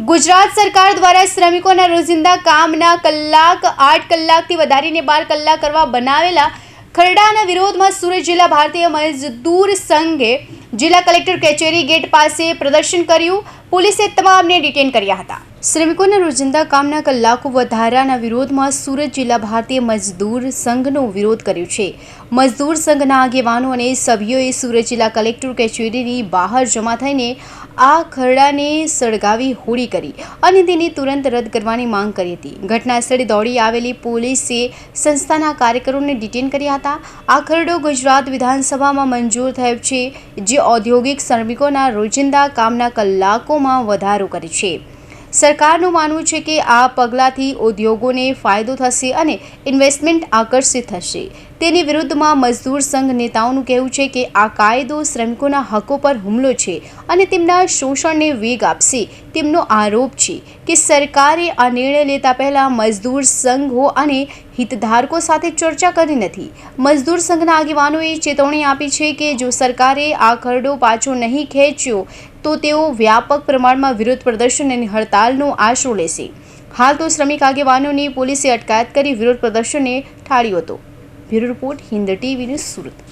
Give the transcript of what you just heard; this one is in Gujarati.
ગુજરાત સરકાર દ્વારા શ્રમિકોના રોજિંદા કામના કલાક, આઠ કલાકથી વધારીને બાર કલાક કરવા બનાવેલા ખરડાના વિરોધમાં સુરત જિલ્લા ભારતીય મજદૂર સંઘે જિલ્લા કલેક્ટર કચેરી ગેટ પાસે પ્રદર્શન કર્યું. પોલીસે તમામને ડિટેન કર્યા હતા. શ્રમિકોના રોજિંદા કામના કલાકો વધારાના વિરોધમાં સુરત જિલ્લા ભારતીય મજદૂર સંઘનો વિરોધ કર્યો છે. મજદૂર સંઘના આગેવાનો અને સભ્યોએ સુરત જિલ્લા કલેક્ટર કચેરીની બહાર જમા થઈને આ ખરડાને સળગાવી હોળી કરી અને તેને તુરંત રદ કરવાની માંગ કરી હતી. ઘટનાસ્થળે દોડી આવેલી પોલીસે સંસ્થાના કાર્યકરોને ડિટેન કર્યા હતા. આ ખરડો ગુજરાત વિધાનસભામાં મંજૂર થયો છે, જે ઔદ્યોગિક શ્રમિકોના રોજિંદા કામના કલાકોમાં વધારો કરે છે. સરકારનું માનવું છે કે આ પગલાંથી ઉદ્યોગોને ફાયદો થશે અને ઇન્વેસ્ટમેન્ટ આકર્ષિત થશે. તેની વિરુદ્ધમાં મજદૂર સંઘ નેતાઓનું કહેવું છે કે આ કાયદો શ્રમિકોના હકો પર હુમલો છે અને તેમના શોષણને વેગ આપશે. તેમનો આરોપ છે કે સરકારે આ નિર્ણય લેતા પહેલાં મજદૂર સંઘો અને હિતધારકો સાથે ચર્ચા કરી નથી. મજદૂર સંઘના આગેવાનોએ ચેતવણી આપી છે કે જો સરકારે આ ખરડો પાછો નહીં ખેંચ્યો તો તેઓ વ્યાપક પ્રમાણમાં વિરોધ પ્રદર્શન અને હડતાલનો આશરો લેશે. હાલ તો શ્રમિક આગેવાનોની પોલીસે અટકાયત કરી વિરોધ પ્રદર્શનને ઠાળ્યું હતું. Bureau report Hind TV Surat.